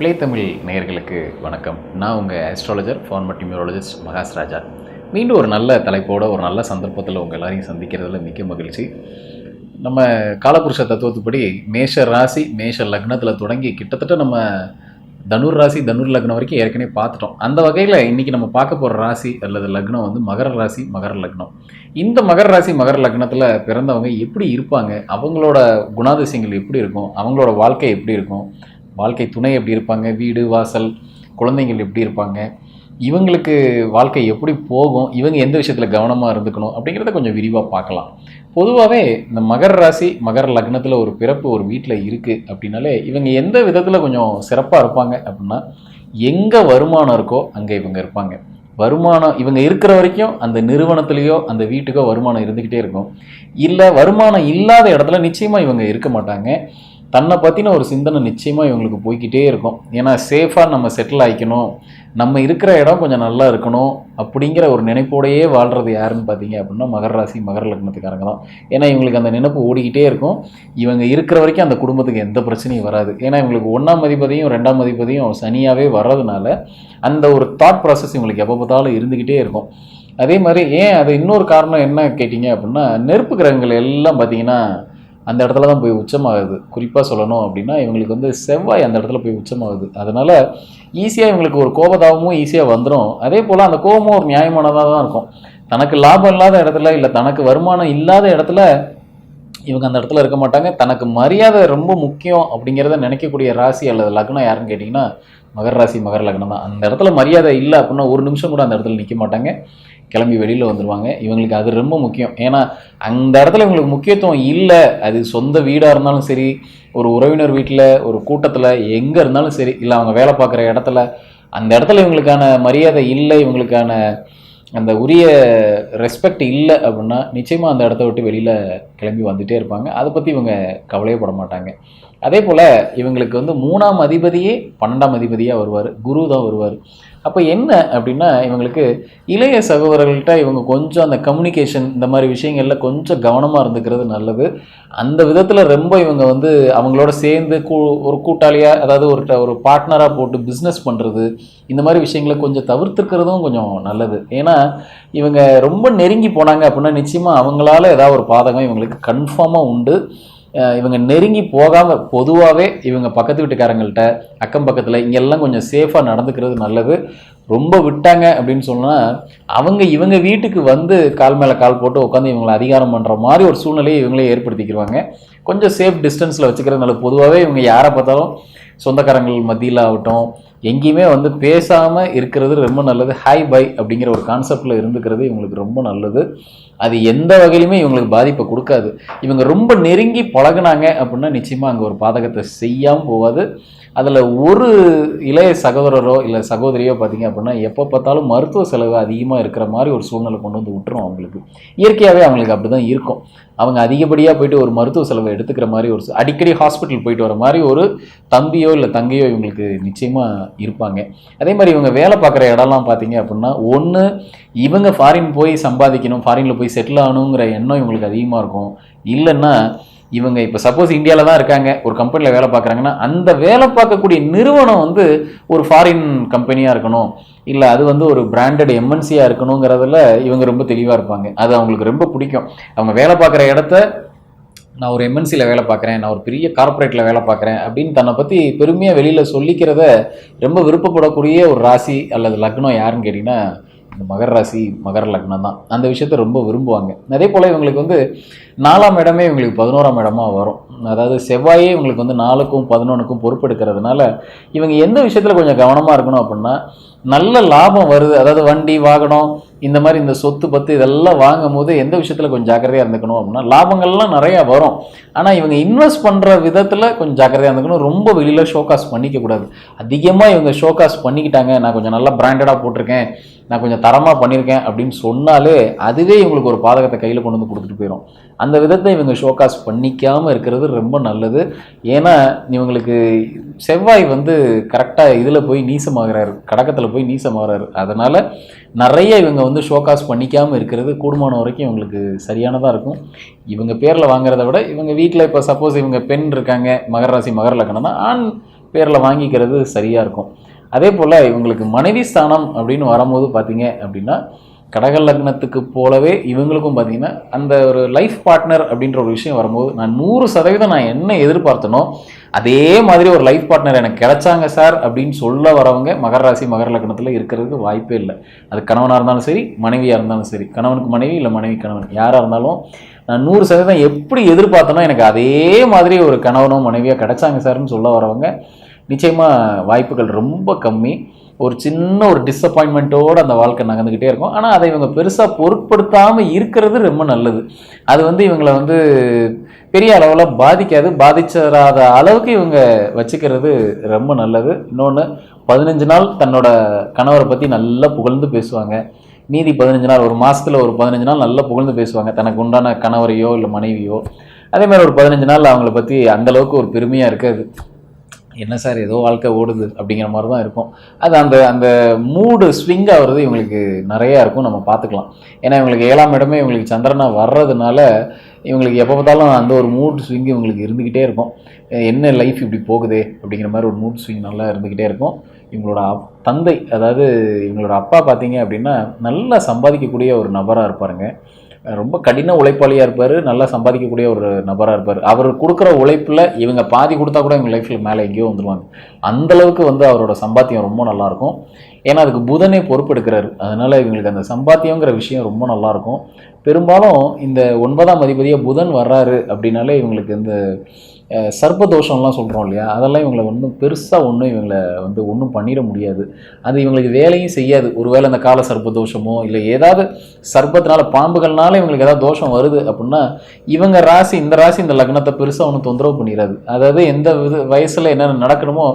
Play Tamil நேயர்களுக்கு வணக்கம். நான் உங்கள் astrologer former neurologist Mahas Raja. மீண்டும் ஒரு நல்ல தலைப்போட ஒரு நல்ல சந்தர்ப்பத்தில் உங்கள் எல்லாரையும் சந்திக்கிறதுல மிக்க மகிழ்ச்சி. நம்ம காலபுருஷ தத்துவத்துப்படி மேஷ ராசி மேஷ லக்னத்தில் தொடங்கி கிட்டத்தட்ட நம்ம தனுர் ராசி தனுர் லக்னம் வரைக்கும் ஏற்கனவே பார்த்துட்டோம். அந்த வகையில் இன்றைக்கி நம்ம பார்க்க போகிற ராசி அல்லது லக்னம் வந்து மகர ராசி மகர லக்னம். இந்த மகர ராசி மகர லக்னத்தில் பிறந்தவங்க எப்படி இருப்பாங்க? அவங்களோட குணாதிசயங்கள் எப்படி இருக்கும்? அவங்களோட வாழ்க்கை எப்படி இருக்கும்? வாழ்க்கை துணை எப்படி இருப்பாங்க? வீடு வாசல் குழந்தைங்கள் எப்படி இருப்பாங்க? இவங்களுக்கு வாழ்க்கை எப்படி போகும்? இவங்க எந்த விஷயத்தில் கவனமாக இருந்துக்கணும்? அப்படிங்கிறத கொஞ்சம் விரிவாக பார்க்கலாம். பொதுவாகவே இந்த மகர ராசி மகர லக்னத்தில் ஒரு பிறப்பு ஒரு வீட்டில் இருக்குது அப்படின்னாலே இவங்க எந்த விதத்தில் கொஞ்சம் சிறப்பாக இருப்பாங்க அப்படின்னா எங்கே வருமானம் இருக்கோ அங்கே இவங்க இருப்பாங்க. வருமானம் இவங்க இருக்கிற வரைக்கும் அந்த நிறுவனத்துலேயோ அந்த வீட்டுக்கோ வருமானம் இருந்துக்கிட்டே இருக்கும். இல்லை வருமானம் இல்லாத இடத்துல நிச்சயமாக இவங்க இருக்க மாட்டாங்க. தன்னை பற்றின ஒரு சிந்தனை நிச்சயமாக இவங்களுக்கு போய்க்கிட்டே இருக்கும். ஏன்னா சேஃபாக நம்ம செட்டில் ஆகிக்கணும் நம்ம இருக்கிற இடம் கொஞ்சம் நல்லா இருக்கணும் அப்படிங்கிற ஒரு நினைப்போடையே வாழ்கிறது யாருன்னு பார்த்தீங்க அப்படின்னா மகர ராசி மகர லக்னத்துக்காரங்க தான். ஏன்னா இவங்களுக்கு அந்த நினைப்பு ஓடிக்கிட்டே இருக்கும். இவங்க இருக்கிற வரைக்கும் அந்த குடும்பத்துக்கு எந்த பிரச்சனையும் வராது. ஏன்னா இவங்களுக்கு ஒன்றாம் மதிப்பதையும் ரெண்டாம் மதிப்பதையும் சனியாகவே வர்றதுனால அந்த ஒரு தாட் ப்ராசஸ் இவங்களுக்கு எப்போ பார்த்தாலும் இருந்துக்கிட்டே இருக்கும். அதே மாதிரி ஏன் அது இன்னொரு காரணம் என்ன கேட்டிங்க அப்படின்னா நெருப்பு கிரகங்கள் எல்லாம் பார்த்தீங்கன்னா அந்த இடத்துல தான் போய் உச்சமாகுது. குறிப்பாக சொல்லணும் அப்படின்னா இவங்களுக்கு வந்து செவ்வாய் அந்த இடத்துல போய் உச்சமாகுது. அதனால் ஈஸியாக இவங்களுக்கு ஒரு கோபதாபமும் ஈஸியாக வந்துடும் அதே போல் அந்த கோபமும் ஒரு நியாயமானதாக தான் இருக்கும். தனக்கு லாபம் இல்லாத இடத்துல இல்லை தனக்கு வருமானம் இல்லாத இடத்துல இவங்க அந்த இடத்துல இருக்க மாட்டாங்க. தனக்கு மரியாதை ரொம்ப முக்கியம் அப்படிங்கிறத நினைக்கக்கூடிய ராசி அல்லது லக்னம் யாருன்னு கேட்டிங்கன்னா மகர ராசி மகர லக்னம் தான். அந்த இடத்துல மரியாதை இல்லை அப்படின்னா ஒரு நிமிஷம் கூட அந்த இடத்துல நிற்க மாட்டாங்க. கிளம்பி வெளியில் வந்துடுவாங்க இவங்களுக்கு அது ரொம்ப முக்கியம். ஏன்னா அந்த இடத்துல இவங்களுக்கு முக்கியத்துவம் இல்லை. அது சொந்த வீடாக இருந்தாலும் சரி ஒரு உறவினர் வீட்டில் ஒரு கூட்டத்தில் எங்கே இருந்தாலும் சரி இல்லை அவங்க வேலை பார்க்குற இடத்துல அந்த இடத்துல இவங்களுக்கான மரியாதை இல்லை இவங்களுக்கான அந்த உரிய ரெஸ்பெக்ட் இல்லை அப்படின்னா நிச்சயமாக அந்த இடத்த விட்டு வெளியில் கிளம்பி வந்துகிட்டே இருப்பாங்க. அதை பற்றி இவங்க கவலையே பட மாட்டாங்க. அதே போல் இவங்களுக்கு வந்து மூணாம் அதிபதியே பன்னெண்டாம் அதிபதியாக வருவார் குரு தான் வருவார். அப்போ என்ன அப்படின்னா இவங்களுக்கு இளைய சகோதரர்கள்ட்ட இவங்க கொஞ்சம் அந்த கம்யூனிகேஷன் இந்த மாதிரி விஷயங்களில் கொஞ்சம் கவனமாக இருந்துக்கிறது நல்லது. அந்த விதத்தில் ரொம்ப இவங்க வந்து அவங்களோட சேர்ந்து கூ ஒரு கூட்டாளியாக அதாவது ஒரு ஒரு பார்ட்னராக போட்டு பிஸ்னஸ் பண்ணுறது இந்த மாதிரி விஷயங்களை கொஞ்சம் தவிர்த்துக்கிறதும் கொஞ்சம் நல்லது. ஏன்னா இவங்க ரொம்ப நெருங்கி போனாங்க அப்படின்னா நிச்சயமாக அவங்களால ஏதாவது ஒரு பாதகம் இவங்களுக்கு கன்ஃபார்மாக உண்டு. இவங்க நெருங்கி போகாமல் பொதுவாகவே இவங்க பக்கத்து வீட்டுக்காரங்கள்ட்ட அக்கம் பக்கத்தில் இங்கெல்லாம் கொஞ்சம் சேஃபாக நடந்துக்கிறது நல்லது. ரொம்ப விட்டாங்க அப்படின்னு சொன்னால் அவங்க இவங்க வீட்டுக்கு வந்து கால் மேலே கால் போட்டு உட்காந்து இவங்களை அதிகாரம் பண்ணுற மாதிரி ஒரு சூழ்நிலையை இவங்களே ஏற்படுத்திக்கிடுவாங்க கொஞ்சம் சேஃப் டிஸ்டன்ஸில் வச்சுக்கிறது நல்லது. பொதுவாகவே இவங்க யாரை பார்த்தாலும் சொந்தக்காரங்கள் மத்தியில் ஆகட்டும் எங்கேயுமே வந்து பேசாமல் இருக்கிறது ரொம்ப நல்லது. ஹாய் பை அப்படிங்கிற ஒரு கான்செப்டில் இருந்துக்கிறது இவங்களுக்கு ரொம்ப நல்லது. அது எந்த வகையிலுமே இவங்களுக்கு பாதிப்பை கொடுக்காது. இவங்க ரொம்ப நெருங்கி பழகுனாங்க அப்படின்னா நிச்சயமாக அங்கே ஒரு பாதகத்தை செய்யாமல் போகாது. அதில் ஒரு இளைய சகோதரரோ இல்லை சகோதரியோ பார்த்தீங்க அப்படின்னா எப்போ பார்த்தாலும் மருத்துவ செலவு அதிகமாக இருக்கிற மாதிரி ஒரு சூழ்நிலை கொண்டு வந்து விட்டுரும் அவங்களுக்கு. இயற்கையாகவே அவங்களுக்கு அப்படி தான் இருக்கும். அவங்க அதிகப்படியாக போயிட்டு ஒரு மருத்துவ செலவை எடுத்துக்கிற மாதிரி ஒரு அடிக்கடி ஹாஸ்பிட்டல் போயிட்டு வர மாதிரி ஒரு தம்பியோ இல்லை தங்கையோ இவங்களுக்கு நிச்சயமாக இருப்பாங்க. அதே மாதிரி இவங்க வேலை பார்க்குற இடம்லாம் பார்த்தீங்க அப்படின்னா ஒன்று இவங்க ஃபாரின் போய் சம்பாதிக்கணும் ஃபாரினில் போய் செட்டில் ஆகணுங்கிற எண்ணம் இவங்களுக்கு அதிகமாக இருக்கும். இல்லைன்னா இவங்க இப்போ சப்போஸ் இந்தியாவில் தான் இருக்காங்க ஒரு கம்பெனியில் வேலை பார்க்குறாங்கன்னா அந்த வேலை பார்க்கக்கூடிய நிறுவனம் வந்து ஒரு ஃபாரின் கம்பெனியாக இருக்கணும். இல்லை அது வந்து ஒரு பிராண்டட் எம்என்சியாக இருக்கணுங்கிறதுல இவங்க ரொம்ப தெளிவாக இருப்பாங்க. அது அவங்களுக்கு ரொம்ப பிடிக்கும். அவங்க வேலை பார்க்குற இடத்த நான் ஒரு எம்என்சியில் வேலை பார்க்குறேன் நான் ஒரு பெரிய கார்ப்பரேட்டில் வேலை பார்க்குறேன் அப்படின்னு தன்னை பற்றி பெருமையாக வெளியில் சொல்லிக்கிறத ரொம்ப விருப்பப்படக்கூடிய ஒரு ராசி அல்லது லக்னம் யாருன்னு கேட்டிங்கன்னா இந்த மகர ராசி மகர லக்னம் தான் அந்த விஷயத்த ரொம்ப விரும்புவாங்க. அதே போல் இவங்களுக்கு வந்து நாலாம் இடமே இவங்களுக்கு பதினோராம் இடமாக வரும். அதாவது செவ்வாயே இவங்களுக்கு வந்து நாலுக்கும் பதினொன்றுக்கும் பொறுப்பெடுக்கிறதுனால இவங்க எந்த விஷயத்தில் கொஞ்சம் கவனமாக இருக்கணும் அப்படின்னா நல்ல லாபம் வருது. அதாவது வண்டி வாகனம் இந்த மாதிரி இந்த சொத்து பத்து இதெல்லாம் வாங்கும் போது எந்த விஷயத்தில் கொஞ்சம் ஜாக்கிரதையாக இருந்துக்கணும் அப்படின்னா லாபங்கள்லாம் நிறையா வரும். ஆனால் இவங்க இன்வெஸ்ட் பண்ணுற விதத்தில் கொஞ்சம் ஜாக்கிரதையாக இருந்துக்கணும். ரொம்ப வெளியில் ஷோகாஸ் பண்ணிக்கக்கூடாது அதிகமாக இவங்க ஷோகாஸ் பண்ணிக்கிட்டாங்க. நான் கொஞ்சம் நல்லா பிராண்டடாக போட்டிருக்கேன். நான் கொஞ்சம் தரமாக பண்ணியிருக்கேன் அப்படின்னு சொன்னாலே அதுவே இவங்களுக்கு ஒரு பாதகத்தை கையில் கொண்டு வந்து கொடுத்துட்டு போயிடும் அந்த விதத்தை இவங்க ஷோகாஸ் பண்ணிக்காமல் இருக்கிறது ரொம்ப நல்லது. ஏன்னா இவங்களுக்கு செவ்வாய் வந்து கரெக்டாக இதில் போய் நீசமாகிறாரு. கடக்கத்தில் போய் நீசமாகிறாரு. அதனால் நிறைய இவங்க வந்து ஷோகாஸ் பண்ணிக்காமல் இருக்கிறது கூடுமான வரைக்கும் இவங்களுக்கு சரியானதாக இருக்கும். இவங்க பேரில் வாங்குறத விட இவங்க வீட்டில் இப்போ சப்போஸ் இவங்க பெண் இருக்காங்க மகர ராசி மகர லக்னம்னா ஆண் பேரில் வாங்கிக்கிறது சரியாக இருக்கும். அதே போல் இவங்களுக்கு மனைவி ஸ்தானம் அப்படின்னு வரும்போது பார்த்தீங்க அப்படின்னா கடக லக்னத்துக்கு போலவே இவங்களுக்கும் பார்த்தீங்கன்னா அந்த ஒரு லைஃப் பார்ட்னர் அப்படின்ற ஒரு விஷயம் வரும்போது நான் நூறு சதவீதம் நான் என்ன எதிர்பார்த்தனோ அதே மாதிரி ஒரு லைஃப் பார்ட்னர் எனக்கு கிடைச்சாங்க சார் அப்படின்னு சொல்ல வரவங்க மகர ராசி மகர லக்னத்தில் இருக்கிறதுக்கு வாய்ப்பே இல்லை. அது கணவனாக இருந்தாலும் சரி மனைவியாக இருந்தாலும் சரி. கணவனுக்கு மனைவி இல்லை மனைவி கணவன். யாராக இருந்தாலும் நான் நூறு சதவீதம் எப்படி எதிர்பார்த்தனோ எனக்கு அதே மாதிரி ஒரு கணவனோ மனைவியோ கிடைச்சாங்க சார்னு சொல்ல வரவங்க நிச்சயமாக வாய்ப்புகள் ரொம்ப கம்மி. ஒரு சின்ன ஒரு டிஸப்பாயின்மெண்ட்டோடு அந்த வாழ்க்கை நகர்ந்துக்கிட்டே இருக்கும். ஆனால் அதை இவங்க பெருசாக பொருட்படுத்தாமல் இருக்கிறது ரொம்ப நல்லது. அது வந்து இவங்களை வந்து பெரிய அளவில் பாதிக்காது. பாதிச்சிடாத அளவுக்கு இவங்க வச்சுக்கிறது ரொம்ப நல்லது. இன்னொன்று பதினஞ்சு நாள் தன்னோட கணவரை பற்றி நல்லா புகழ்ந்து பேசுவாங்க. மீதி பதினஞ்சு நாள் ஒரு மாதத்தில் ஒரு பதினஞ்சு நாள் நல்லா புகழ்ந்து பேசுவாங்க. தனக்கு உண்டான கணவரையோ இல்லை மனைவியோ. அதே மாதிரி ஒரு பதினஞ்சு நாள் அவங்கள பற்றி அந்த அளவுக்கு ஒரு பெருமையாக இருக்காது. என்ன சார் ஏதோ வாழ்க்கை ஓடுது அப்படிங்கிற மாதிரி தான் இருக்கும். அது அந்த அந்த மூடு ஸ்விங் ஆகிறது இவங்களுக்கு நிறையா இருக்கும். நம்ம பார்த்துக்கலாம். ஏன்னா இவங்களுக்கு ஏழாம் இடமே இவங்களுக்கு சந்திரனா வர்றதுனால இவங்களுக்கு எப்போ பார்த்தாலும் அந்த ஒரு மூட் ஸ்விங் இவங்களுக்கு இருந்துக்கிட்டே இருக்கும். என்ன லைஃப் இப்படி போகுதே அப்படிங்கிற மாதிரி ஒரு மூட் ஸ்விங் நல்லா இருந்துக்கிட்டே இருக்கும். இவங்களோட அப்- தந்தை அதாவது இவங்களோட அப்பா பார்த்தீங்க அப்படின்னா நல்லா சம்பாதிக்கக்கூடிய ஒரு நபராக இருப்பாருங்க. ரொம்ப கடின உழைப்பாளியாக இருப்பார் நல்லா சம்பாதிக்கக்கூடிய ஒரு நபராக இருப்பார். அவர் கொடுக்குற உழைப்பில் இவங்க பாதி கொடுத்தா கூட இவங்க லைஃப்பில் மேலே எங்கேயோ வந்துடுவாங்க அந்தளவுக்கு வந்து அவரோட சம்பாத்தியம் ரொம்ப நல்லாயிருக்கும். ஏன்னா அதுக்கு புதனே பொறுப்பெடுக்கிறாரு. அதனால் இவங்களுக்கு அந்த சம்பாத்தியங்கிற விஷயம் ரொம்ப நல்லாயிருக்கும். பெரும்பாலும் இந்த ஒன்பதாம் அதிபதியாக புதன் வர்றாரு அப்படின்னாலே இவங்களுக்கு இந்த சர்ப்ப சர்ப்பதோஷம்லாம் சொல்கிறோம் இல்லையா? அதெல்லாம் இவங்களை ஒன்றும் பெருசாக ஒன்றும் இவங்களை வந்து ஒன்றும் பண்ணிட முடியாது. அது இவங்களுக்கு வேலையும் செய்யாது. ஒருவேளை அந்த கால சர்ப்பதோஷமோ இல்லை ஏதாவது சர்ப்பத்தினால பாம்புகள்னால இவங்களுக்கு ஏதாவது தோஷம் வருது அப்படின்னா இவங்க ராசி இந்த ராசி இந்த லக்னத்தை பெருசாக ஒன்றும் தொந்தரவு பண்ணிடாது. அதாவது எந்த வித வயசில் என்னென்ன நடக்கணுமோ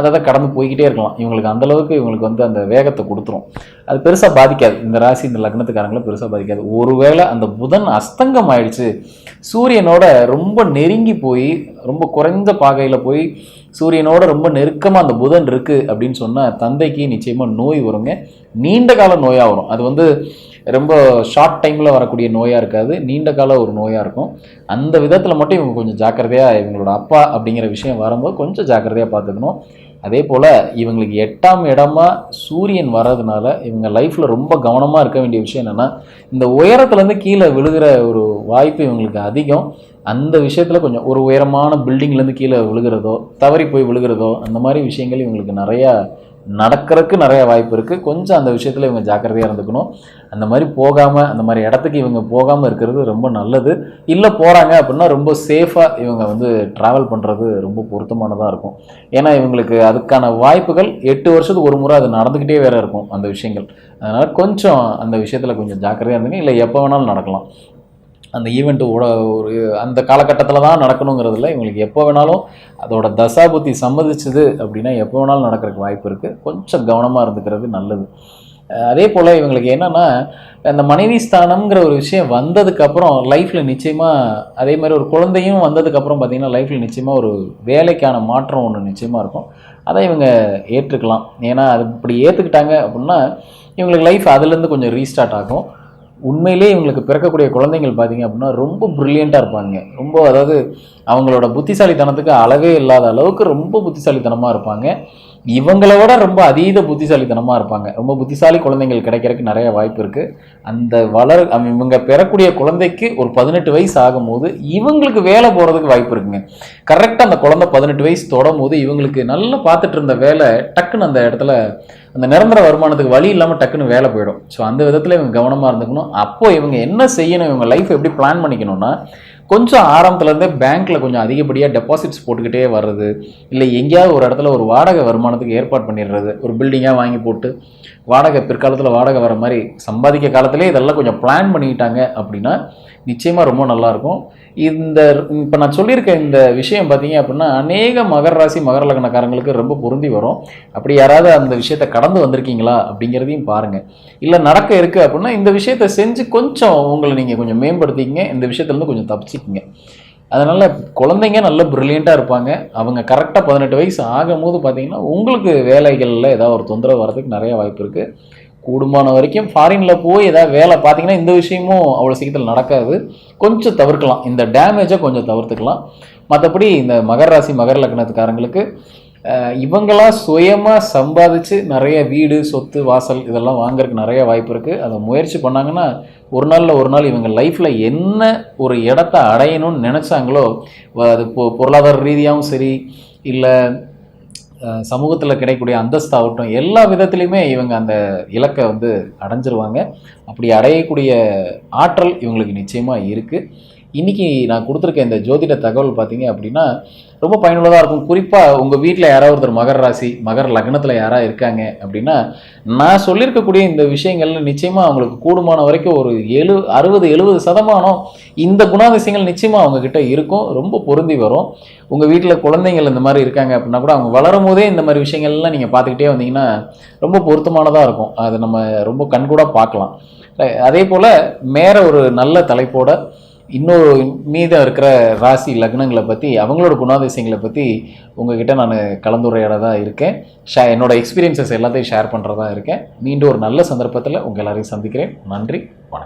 அதை தான் கடந்து போய்கிட்டே இருக்கலாம். இவங்களுக்கு அந்த அளவுக்கு இவங்களுக்கு வந்து அந்த வேகத்தை கொடுத்துரும். அது பெருசாக பாதிக்காது. இந்த ராசி இந்த லக்னத்துக்காரங்களை பெருசாக பாதிக்காது. ஒருவேளை அந்த புதன் அஸ்தங்கம் ஆயிடுச்சு. சூரியனோட ரொம்ப நெருங்கி போய் ரொம்ப குறைந்த பாகையில் போய் சூரியனோட ரொம்ப நெருக்கமாக அந்த புதன் இருக்குது அப்படின்னு சொன்னால் தந்தைக்கு நிச்சயமாக நோய் வருங்க. நீண்ட கால நோயாக வரும். அது வந்து ரொம்ப ஷார்ட் டைமில் வரக்கூடிய நோயாக இருக்காது. நீண்ட கால ஒரு நோயாக இருக்கும். அந்த விதத்தில் மட்டும் இவங்க கொஞ்சம் ஜாக்கிரதையாக இவங்களோட அப்பா அப்படிங்கிற விஷயம் வரும்போது கொஞ்சம் ஜாக்கிரதையாக பார்த்துக்கணும். அதே போல் இவங்களுக்கு எட்டாம் இடமா சூரியன் வர்றதுனால இவங்க லைஃப்பில் ரொம்ப கவனமாக இருக்க வேண்டிய விஷயம் என்னென்னா இந்த உயரத்துலேருந்து கீழே விழுகிற ஒரு வாய்ப்பு இவங்களுக்கு அதிகம். அந்த விஷயத்தில் கொஞ்சம் ஒரு உயரமான பில்டிங்லேருந்து கீழே விழுகிறதோ தவறி போய் விழுகிறதோ அந்த மாதிரி விஷயங்கள் இவங்களுக்கு நிறையா நடக்கிறதுக்கு நிறைய வாய்ப்பு இருக்குது கொஞ்சம் அந்த விஷயத்தில் இவங்க ஜாக்கிரதையாக இருந்துக்கணும். அந்த மாதிரி போகாமல் அந்த மாதிரி இடத்துக்கு இவங்க போகாமல் இருக்கிறது ரொம்ப நல்லது. இல்லை போகிறாங்க அப்படின்னா ரொம்ப சேஃபாக இவங்க வந்து ட்ராவல் பண்ணுறது ரொம்ப பொருத்தமானதாக இருக்கும். ஏன்னா இவங்களுக்கு அதுக்கான வாய்ப்புகள் எட்டு வருஷத்துக்கு ஒரு முறை அது நடந்துக்கிட்டே வேற இருக்கும் அந்த விஷயங்கள். அதனால் கொஞ்சம் அந்த விஷயத்தில் கொஞ்சம் ஜாக்கிரதையாக இருந்துங்க. இல்லை எப்போ வேணாலும் நடக்கலாம். அந்த ஈவெண்ட்டு ஒரு அந்த காலகட்டத்தில் தான் நடக்கணுங்கிறதுல இவங்களுக்கு எப்போ வேணாலும் அதோட தசாபுத்தி சம்மதிச்சுது அப்படின்னா எப்போ வேணாலும் நடக்கிறதுக்கு வாய்ப்பு இருக்குது கொஞ்சம் கவனமாக இருந்துக்கிறது நல்லது. அதே போல் இவங்களுக்கு என்னென்னா அந்த மனைவி ஸ்தானம்ங்கிற ஒரு விஷயம் வந்ததுக்கப்புறம் லைஃப்பில் நிச்சயமாக அதே மாதிரி ஒரு குழந்தையும் வந்ததுக்கப்புறம் பார்த்திங்கன்னா லைஃப்பில் நிச்சயமாக ஒரு வேலைக்கான மாற்றம் ஒன்று நிச்சயமாக இருக்கும். அதை இவங்க ஏற்றுக்கலாம். ஏன்னா அது இப்படி ஏற்றுக்கிட்டாங்க அப்படின்னா இவங்களுக்கு லைஃப் அதுலேருந்து கொஞ்சம் ரீஸ்டார்ட் ஆகும். உண்மையிலே இவங்களுக்கு பிறக்கக்கூடிய குழந்தைங்கள் பார்த்தீங்க அப்படின்னா ரொம்ப ப்ரில்லியண்ட்டாக இருப்பாங்க. ரொம்ப அதாவது அவங்களோட புத்திசாலித்தனத்துக்கு அளவே இல்லாத அளவுக்கு ரொம்ப புத்திசாலித்தனமாக இருப்பாங்க. இவங்களை விட ரொம்ப அதீத புத்திசாலித்தனமாக இருப்பாங்க. ரொம்ப புத்திசாலி குழந்தைகள் கிடைக்கிறதுக்கு நிறைய வாய்ப்பு இருக்குது அந்த வளர் இவங்க பெறக்கூடிய குழந்தைக்கு ஒரு பதினெட்டு வயசு ஆகும்போது இவங்களுக்கு வேலை போகிறதுக்கு வாய்ப்பு இருக்குங்க. கரெக்டாக அந்த குழந்தை பதினெட்டு வயசு தொடும் போது இவங்களுக்கு நல்லா பார்த்துட்டு இருந்த வேலை டக்குன்னு அந்த இடத்துல அந்த நிரந்தர வருமானத்துக்கு வழி இல்லாமல் டக்குன்னு வேலை போயிடும். ஸோ அந்த விதத்தில் இவங்க கவனமாக இருந்துக்கணும். அப்போ இவங்க என்ன செய்யணும்? இவங்க லைஃப் எப்படி பிளான் பண்ணிக்கணும்னா கொஞ்சம் ஆரம்பத்துலேருந்தே பேங்க்கில் கொஞ்சம் அதிகப்படியாக டெபாசிட்ஸ் போட்டுக்கிட்டே வர்றது இல்லை எங்கேயாவது ஒரு இடத்துல ஒரு வாடகை வருமானத்துக்கு ஏற்பாடு பண்ணிடுறது ஒரு பில்டிங்காக வாங்கி போட்டு வாடகை பிற்காலத்தில் வாடகை வர மாதிரி சம்பாதிக்க காலத்திலே இதெல்லாம் கொஞ்சம் பிளான் பண்ணிக்கிட்டாங்க அப்படின்னா நிச்சயமாக ரொம்ப நல்லாயிருக்கும் இந்த இப்போ நான் சொல்லியிருக்க இந்த விஷயம் பார்த்தீங்க அப்படின்னா அநேக மகர ராசி மகர லக்னக்காரங்களுக்கு ரொம்ப பொருந்தி வரும். அப்படி யாராவது அந்த விஷயத்தை கடந்து வந்திருக்கீங்களா அப்படிங்கிறதையும் பாருங்கள் இல்லை நடக்க இருக்குது அப்படின்னா இந்த விஷயத்தை செஞ்சு கொஞ்சம் உங்களை நீங்கள் கொஞ்சம் மேம்படுத்திங்க இந்த விஷயத்துலேருந்து கொஞ்சம் தப்பிச்சிக்கங்க அதனால் குழந்தைங்க நல்ல ப்ரில்லியண்ட்டாக இருப்பாங்க. அவங்க கரெக்டாக பதினெட்டு வயசு ஆகும்போது பார்த்தீங்கன்னா உங்களுக்கு வேலைகளில் ஏதாவது ஒரு தொந்தரவு வரதுக்கு நிறைய வாய்ப்பு இருக்குது கூடுமான வரைக்கும் ஃபாரினில் போய் ஏதாவது வேலை பார்த்தீங்கன்னா இந்த விஷயமும் அவ்வளோ சீக்கிரத்தில் நடக்காது. கொஞ்சம் தவிர்க்கலாம். இந்த டேமேஜை கொஞ்சம் தவிர்த்துக்கலாம். மற்றபடி இந்த மகர ராசி மகர லக்னத்துக்காரங்களுக்கு இவங்களாம் சுயமாக சம்பாதிச்சு நிறைய வீடு சொத்து வாசல் இதெல்லாம் வாங்குறதுக்கு நிறைய வாய்ப்பு இருக்குது அதை முயற்சி பண்ணாங்கன்னா ஒரு நாளில் ஒரு நாள் இவங்க லைஃப்பில் என்ன ஒரு இடத்த அடையணும்னு நினச்சாங்களோ அது பொ பொருளாதார ரீதியாகவும் சரி இல்லை சமூகத்தில் கிடைக்கக்கூடிய அந்தஸ்தாகட்டும் எல்லா விதத்துலேயுமே இவங்க அந்த இலக்கை வந்து அடைஞ்சிருவாங்க. அப்படி அடையக்கூடிய ஆற்றல் இவங்களுக்கு நிச்சயமாக இருக்குது இன்றைக்கி நான் கொடுத்துருக்க இந்த ஜோதிட தகவல் பார்த்தீங்க அப்படின்னா ரொம்ப பயனுள்ளதாக இருக்கும். குறிப்பாக உங்கள் வீட்டில் யாராவது ஒருத்தர் மகர ராசி மகர லக்னத்தில் யாராவது இருக்காங்க அப்படின்னா நான் சொல்லியிருக்கக்கூடிய இந்த விஷயங்கள்ல நிச்சயமாக அவங்களுக்கு கூடுமான வரைக்கும் ஒரு எழு அறுபது எழுபது சதமானம் இந்த குணாதிசயங்கள் நிச்சயமாக அவங்கக்கிட்ட இருக்கும். ரொம்ப பொருந்தி வரும். உங்கள் வீட்டில் குழந்தைங்கள் இந்த மாதிரி இருக்காங்க அப்படின்னா கூட அவங்க வளரும் போதே இந்த மாதிரி விஷயங்கள்லாம் நீங்கள் பார்த்துக்கிட்டே வந்தீங்கன்னா ரொம்ப பொருத்தமானதாக இருக்கும். அதை நம்ம ரொம்ப கண்கூடாக பார்க்கலாம். அதே போல் மேற ஒரு நல்ல தலைப்போட இன்னொரு மீதம் இருக்கிற ராசி லக்னங்களை பற்றி அவங்களோட குணாதிசயங்களை பற்றி உங்ககிட்ட நான் கலந்துரையாட தான் இருக்கேன். ஷே என்னோட எக்ஸ்பீரியன்சஸ் எல்லாத்தையும் ஷேர் பண்ணுறதா இருக்கேன். மீண்டும் ஒரு நல்ல சந்தர்ப்பத்தில் உங்கள் எல்லாரையும் சந்திக்கிறேன். நன்றி வணக்கம்.